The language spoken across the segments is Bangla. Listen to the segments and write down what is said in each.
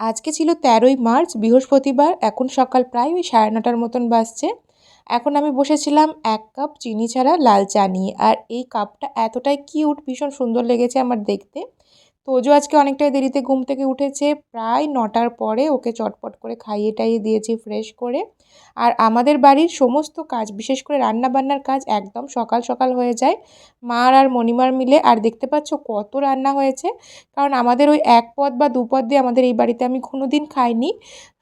আজকে ছিল তেরোই মার্চ, বৃহস্পতিবার, এখন সকাল প্রায় ওই সাড়ে নটার মতন বাজছে। এখন আমি বসেছিলাম এক কাপ চিনি ছাড়া লাল চা নিয়ে। আর এই কাপটা এতটাই কিউট, ভীষণ সুন্দর লেগেছে আমার দেখতে। তোজো আজকে অনেকটাই দেরিতে ঘুম থেকে উঠেছে। প্রায় নটার পরে ওকে চটপট করে খাইয়ে টাইয়ে দিয়েছি ফ্রেশ করে। আর আমাদের বাড়ির সমস্ত কাজ, বিশেষ করে রান্না বান্নার কাজ একদম সকাল সকাল হয়ে যায়। মার আর মণিমার মিলে, আর দেখতে পাচ্ছ কত রান্না হয়েছে। কারণ আমাদের ওই এক পদ বা দু পদ দিয়ে আমাদের এই বাড়িতে আমি কোনো দিন খাইনি।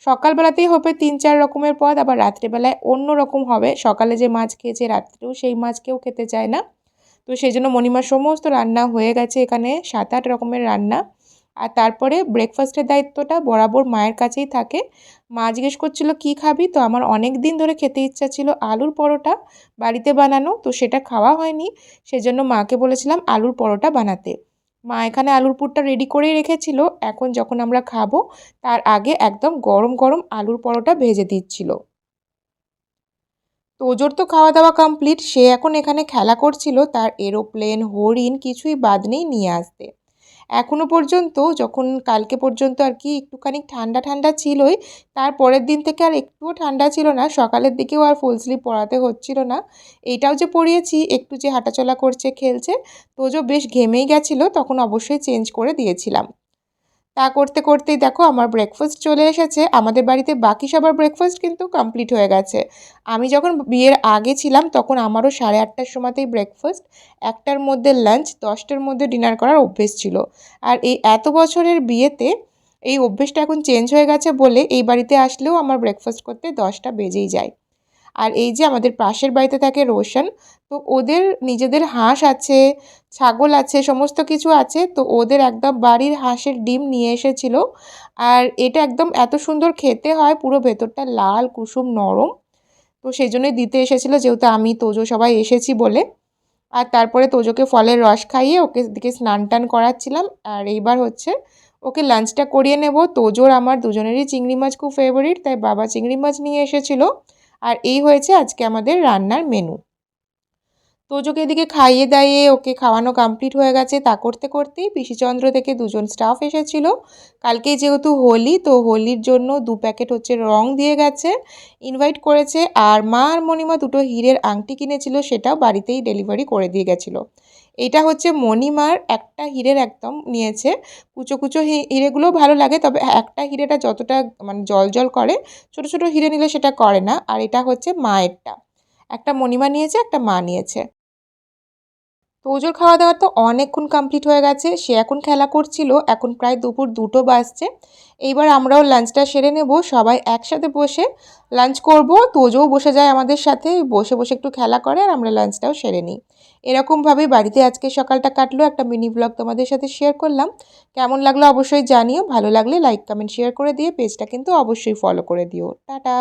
সকালবেলাতেই হবে তিন চার রকমের পদ, আবার রাত্রেবেলায় অন্য রকম হবে। সকালে যে মাছ খেয়েছে, রাত্রেও সেই মাছ কেউ খেতে চায় না। তো সেই জন্য মণিমার সমস্ত রান্না হয়ে গেছে এখানে সাত আট রকমের রান্না। আর তারপরে ব্রেকফাস্টের দায়িত্বটা বরাবর মায়ের কাছেই থাকে। মা জিজ্ঞেস করছিল, কী খাবি? তো আমার অনেক দিন ধরে খেতে ইচ্ছা ছিল আলুর পরোটা বাড়িতে বানানো, তো সেটা খাওয়া হয়নি। সেজন্য মাকে বলেছিলাম আলুর পরোটা বানাতে। মা এখানে আলুর পুরটা রেডি করেই রেখেছিল। এখন যখন আমরা খাব, তার আগে একদম গরম গরম আলুর পরোটা ভেজে দিচ্ছিল। তোজোর তো খাওয়া দাওয়া কমপ্লিট সে এখন এখানে খেলা করছিল, তার এরোপ্লেন হরিণ কিছুই বাদ নেই নিয়ে আসতে। এখনও পর্যন্ত, যখন কালকে পর্যন্ত আর কি একটুখানি ঠান্ডা ঠান্ডা ছিলই, তার পরের দিন থেকে আর একটুও ঠান্ডা ছিল না, সকালের দিকেও আর ফুল স্লিপ পরাতে হচ্ছিল না। এইটাও যে পরিয়েছি একটু যে হাঁটাচলা করছে, খেলছে তোজো বেশ ঘেমেই গেছিল, তখন অবশ্যই চেঞ্জ করে দিয়েছিলাম। তা করতে করতেই দেখো আমার ব্রেকফাস্ট চলে এসেছে। আমাদের বাড়িতে বাকি সবার ব্রেকফাস্ট কিন্তু কমপ্লিট হয়ে গেছে। আমি যখন বিয়ের আগে ছিলাম তখন আমারও সাড়ে আটটার সময়তেই ব্রেকফাস্ট একটার মধ্যে লাঞ্চ দশটার মধ্যে ডিনার করার অভ্যেস ছিল। আর এই এত বছরের বিয়েতে এই অভ্যেসটা এখন চেঞ্জ হয়ে গেছে বলে এই বাড়িতে আসলেও আমার ব্রেকফাস্ট করতে দশটা বেজেই যায়। আর এই যে আমাদের পাশের বাড়িতে থাকে রোশন, তো ওদের নিজেদের হাঁস আছে, ছাগল আছে, সমস্ত কিছু আছে, তো ওদের একদম বাড়ির হাঁসের ডিম নিয়ে এসেছিল। আর এটা একদম এত সুন্দর খেতে হয়, পুরো ভেতরটা লাল, কুসুম, নরম। তো সেই জন্যই দিতে এসেছিল, যেহেতু আমি, তোজো সবাই এসেছি বলে। আর তারপরে তোজোকে ফলের রস খাইয়ে ওকে দিকে স্নান টান করাচ্ছিলাম। আর এইবার হচ্ছে ওকে লাঞ্চটা করিয়ে নেব। তোজোর আমার দুজনেরই চিংড়ি মাছ খুব ফেভারিট তাই বাবা চিংড়ি মাছ নিয়ে এসেছিল। আর এই হয়েছে আজকে আমাদের রান্নার মেনু তোজোকে এদিকে খাইয়ে দাইয়ে ওকে খাওয়ানো কমপ্লিট হয়ে গেছে। তা করতে করতেই পিসিচন্দ্র থেকে দুজন স্টাফ এসেছিল। কালকে যেহেতু হোলি, তো হোলির জন্য দু প্যাকেট হচ্ছে রং দিয়ে গেছে ইনভাইট করেছে। আর মা আর মণিমা দুটো হীরের আংটি কিনেছিল, সেটাও বাড়িতেই ডেলিভারি করে দিয়ে গেছিল। এটা হচ্ছে মণিমার একটা হিরের একদম নিয়েছে। কুচো কুচো হিরেগুলো ভালো লাগে তবে একটা হিরেটা যতটা মানে জল জল করে, ছোট ছোট হিরে নিলে সেটা করে না। আর এটা হচ্ছে মায়েরটা একটা মণিমা নিয়েছে, একটা মা নিয়েছে। তোজোর খাওয়া দাওয়া তো অনেকক্ষণ কমপ্লিট হয়ে গেছে। সে এখন খেলা করছিল, এখন প্রায় দুপুর দুটো বাজছে। এইবার আমরাও লাঞ্চটা সেরে নেব, সবাই একসাথে বসে লাঞ্চ করব। তোজোও বসে যায় আমাদের সাথে, বসে বসে একটু খেলা করে আর আমরা লাঞ্চটাও সেরে নিই। এরকমভাবেই বাড়িতে আজকে সকালটা কাটলো, একটা মিনি ব্লগ তোমাদের সাথে শেয়ার করলাম। কেমন লাগল অবশ্যই জানিও, ভালো লাগলে লাইক কমেন্ট শেয়ার করে দিয়ে পেজটা কিন্তু অবশ্যই ফলো করে দিও। টাটা!